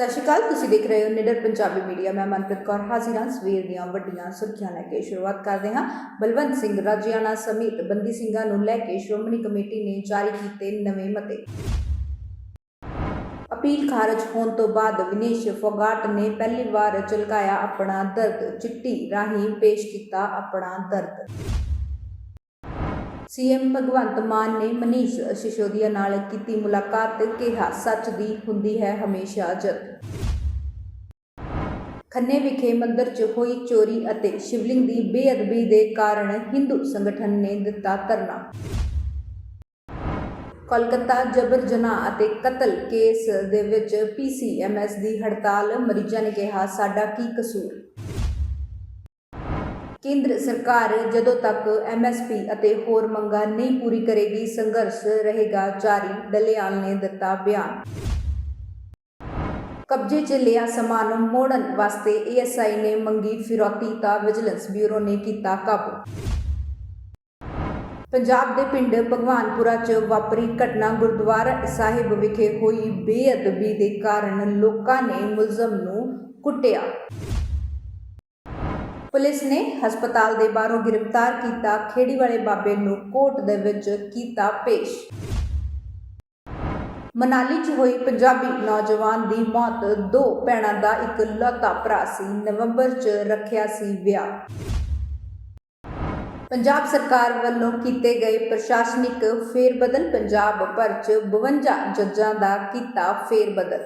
ਸਤਿ ਸ਼੍ਰੀ ਅਕਾਲ, ਤੁਸੀਂ ਦੇਖ ਰਹੇ ਹੋ ਨਿਡਰ ਪੰਜਾਬੀ ਮੀਡੀਆ। ਮੈਂ ਮਨਪ੍ਰੀਤ ਕੌਰ, ਹਾਜ਼ਰ ਹਾਂ ਸਵੇਰ ਦੀਆਂ ਵੱਡੀਆਂ ਸੁਰਖੀਆਂ ਲੈ ਕੇ। ਸ਼ੁਰੂਆਤ ਕਰਦੇ ਹਾਂ। ਬਲਵੰਤ ਸਿੰਘ ਰਾਜਿਆਣਾ ਸਮੇਤ ਬੰਦੀ ਸਿੰਘਾਂ ਨੂੰ ਲੈ ਕੇ ਸ਼੍ਰੋਮਣੀ ਕਮੇਟੀ ਨੇ ਜਾਰੀ ਕੀਤੇ ਨਵੇਂ ਮਤੇ। ਅਪੀਲ ਖਾਰਜ ਹੋਣ ਤੋਂ ਬਾਅਦ ਵਿਨੇਸ਼ ਫੋਗਾਟ ਨੇ ਪਹਿਲੀ ਵਾਰ ਝਲਕਾਇਆ ਆਪਣਾ ਦਰਦ। ਚਿੱਠੀ ਰਾਹੀਂ ਪੇਸ਼ ਕੀਤਾ ਆਪਣਾ ਦਰਦ। ਸੀਐਮ ਭਗਵੰਤ ਮਾਨ ਨੇ ਮਨੀਸ਼ ਸਿਸੋਦੀਆ ਨਾਲ ਕੀਤੀ ਮੁਲਾਕਾਤ, ਕਿਹਾ, ਸੱਚ ਦੀ ਹੁੰਦੀ ਹੈ ਹਮੇਸ਼ਾ ਜਿੱਤ ਖੰਨੇ ਵਿਖੇ ਮੰਦਰ 'ਚ ਹੋਈ ਚੋਰੀ ਅਤੇ ਸ਼ਿਵਲਿੰਗ ਦੀ ਬੇਅਦਬੀ ਦੇ ਕਾਰਨ ਹਿੰਦੂ ਸੰਗਠਨ ਨੇ ਦਿੱਤਾ ਧਰਨਾ। ਕੋਲਕਾਤਾ ਜਬਰ ਜਨਾਹ ਅਤੇ ਕਤਲ ਕੇਸ ਦੇ ਵਿੱਚ ਪੀਸੀਐਮਐਸ ਦੀ ਹੜਤਾਲ, ਮਰੀਜ਼ਾਂ ਨੇ ਕਿਹਾ, ਸਾਡਾ ਕੀ ਕਸੂਰ? ਕੇਂਦਰ ਸਰਕਾਰ ਜਦੋਂ ਤੱਕ ਐਮਐਸਪੀ ਅਤੇ ਹੋਰ ਮੰਗਾਂ ਨਹੀਂ ਪੂਰੀ ਕਰੇਗੀ, ਸੰਘਰਸ਼ ਰਹੇਗਾ, ਜਾਰੀ ਡਲਿਆਲ ਨੇ ਦਿੱਤਾ ਬਿਆਨ। ਕਬਜ਼ੇ 'ਚ ਲਿਆ ਸਮਾਨ ਮੋੜਨ ਵਾਸਤੇ ਏਐਸਆਈ ਨੇ ਮੰਗੀ ਫਿਰੌਤੀ ਤਾਂ ਵਿਜੀਲੈਂਸ ਬਿਊਰੋ ਨੇ ਕੀਤਾ ਕਾਬੂ। ਪੰਜਾਬ ਦੇ ਪਿੰਡ ਭਗਵਾਨਪੁਰਾ 'ਚ ਵਾਪਰੀ ਘਟਨਾ ਗੁਰਦੁਆਰਾ ਸਾਹਿਬ ਵਿਖੇ ਹੋਈ ਬੇਅਦਬੀ ਦੇ ਕਾਰਨ ਲੋਕਾਂ ਨੇ ਮੁਲਜ਼ਮ ਨੂੰ ਕੁੱਟਿਆ। ਪੁਲਿਸ ਨੇ ਹਸਪਤਾਲ ਦੇ ਬਾਹਰੋਂ ਗ੍ਰਿਫਤਾਰ ਕੀਤਾ ਖੇੜੀ ਵਾਲੇ ਬਾਬੇ ਨੂੰ ਕੋਰਟ ਦੇ ਵਿੱਚ ਕੀਤਾ ਪੇਸ਼। ਮਨਾਲੀ 'ਚ ਹੋਈ ਪੰਜਾਬੀ ਨੌਜਵਾਨ ਦੀ ਮੌਤ, ਦੋ ਭੈਣਾਂ ਦਾ ਇੱਕ ਲੌਤਾ ਭਰਾ ਸੀ, ਨਵੰਬਰ 'ਚ ਰੱਖਿਆ ਸੀ ਵਿਆਹ। ਪੰਜਾਬ ਸਰਕਾਰ ਵੱਲੋਂ ਕੀਤੇ ਗਏ ਪ੍ਰਸ਼ਾਸਨਿਕ ਫੇਰਬਦਲ, ਪੰਜਾਬ ਭਰ 'ਚ 52 ਜੱਜਾਂ ਦਾ ਕੀਤਾ ਫੇਰਬਦਲ।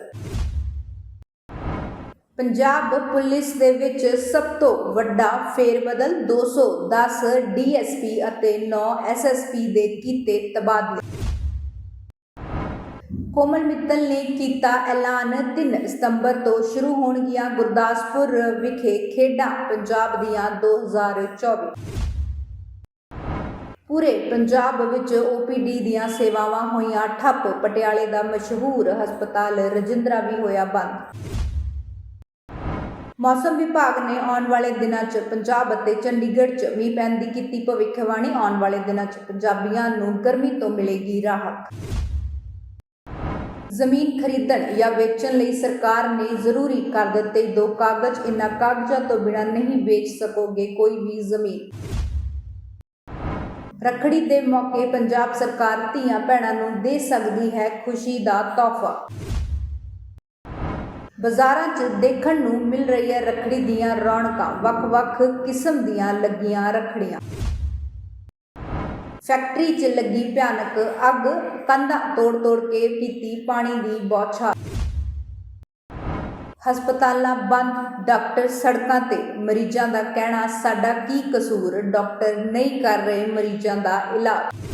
ਪੰਜਾਬ ਪੁਲਿਸ ਦੇ ਵਿੱਚ ਸਭ ਤੋਂ ਵੱਡਾ ਫੇਰਬਦਲ 210 ਡੀਐਸਪੀ ਅਤੇ 9 ਐਸਐਸਪੀ ਦੇ ਕੀਤੇ ਤਬਾਦਲੇ। ਕੋਮਲ ਮਿੱਤਲ ਨੇ ਕੀਤਾ ਐਲਾਨ 3 ਸਤੰਬਰ ਤੋਂ ਸ਼ੁਰੂ ਹੋਣਗੀਆਂ ਗੁਰਦਾਸਪੁਰ ਵਿਖੇ ਖੇਡਾਂ ਪੰਜਾਬ ਦੀਆਂ 2024 ਪੂਰੇ ਪੰਜਾਬ ਵਿੱਚ ਓਪੀਡੀ ਦੀਆਂ ਸੇਵਾਵਾਂ ਹੋਈਆਂ, ਠੱਪ, ਪਟਿਆਲੇ ਦਾ ਮਸ਼ਹੂਰ ਹਸਪਤਾਲ ਰਜਿੰਦਰਾ ਵੀ ਹੋਇਆ ਬੰਦ। ਮੌਸਮ ਵਿਭਾਗ ਨੇ ਆਉਣ ਵਾਲੇ ਦਿਨਾਂ 'ਚ ਪੰਜਾਬ ਅਤੇ ਚੰਡੀਗੜ੍ਹ 'ਚ ਮੀਂਹ ਪੈਣ ਦੀ ਕੀਤੀ ਭਵਿੱਖਬਾਣੀ। ਆਉਣ ਵਾਲੇ ਦਿਨਾਂ 'ਚ ਪੰਜਾਬੀਆਂ ਨੂੰ ਗਰਮੀ ਤੋਂ ਮਿਲੇਗੀ ਰਾਹਤ। ਜ਼ਮੀਨ ਖਰੀਦਣ ਜਾਂ ਵੇਚਣ ਲਈ ਸਰਕਾਰ ਨੇ ਜ਼ਰੂਰੀ ਕਰ ਦਿੱਤੇ ਦੋ ਕਾਗਜ਼। ਇਨ੍ਹਾਂ ਕਾਗਜ਼ਾਂ ਤੋਂ ਬਿਨਾਂ ਨਹੀਂ ਵੇਚ ਸਕੋਗੇ ਕੋਈ ਵੀ ਜ਼ਮੀਨ। ਰੱਖੜੀ ਦੇ ਮੌਕੇ ਪੰਜਾਬ ਸਰਕਾਰ ਧੀਆਂ ਭੈਣਾਂ ਨੂੰ ਦੇ ਸਕਦੀ ਹੈ ਖੁਸ਼ੀ ਦਾ ਤੋਹਫਾ। ਬਾਜ਼ਾਰਾਂ 'ਚ ਦੇਖਣ ਨੂੰ ਮਿਲ ਰਹੀ ਹੈ ਰੱਖੜੀ ਦੀਆਂ ਰੌਣਕਾਂ, ਵੱਖ-ਵੱਖ ਕਿਸਮ ਦੀਆਂ ਲੱਗੀਆਂ ਰੱਖੜੀਆਂ। ਫੈਕਟਰੀ 'ਚ ਲੱਗੀ ਭਿਆਨਕ ਅੱਗ, ਕੰਧਾਂ ਤੋੜ-ਤੋੜ ਕੇ ਕੀਤੀ ਪਾਣੀ ਦੀ ਬੌਛਾਰ। ਹਸਪਤਾਲਾਂ ਬੰਦ, ਡਾਕਟਰ ਸੜਕਾਂ ਤੇ, ਮਰੀਜ਼ਾਂ ਦਾ ਕਹਿਣਾ, ਸਾਡਾ ਕੀ ਕਸੂਰ? ਡਾਕਟਰ ਨਹੀਂ ਕਰ ਰਹੇ ਮਰੀਜ਼ਾਂ ਦਾ ਇਲਾਜ।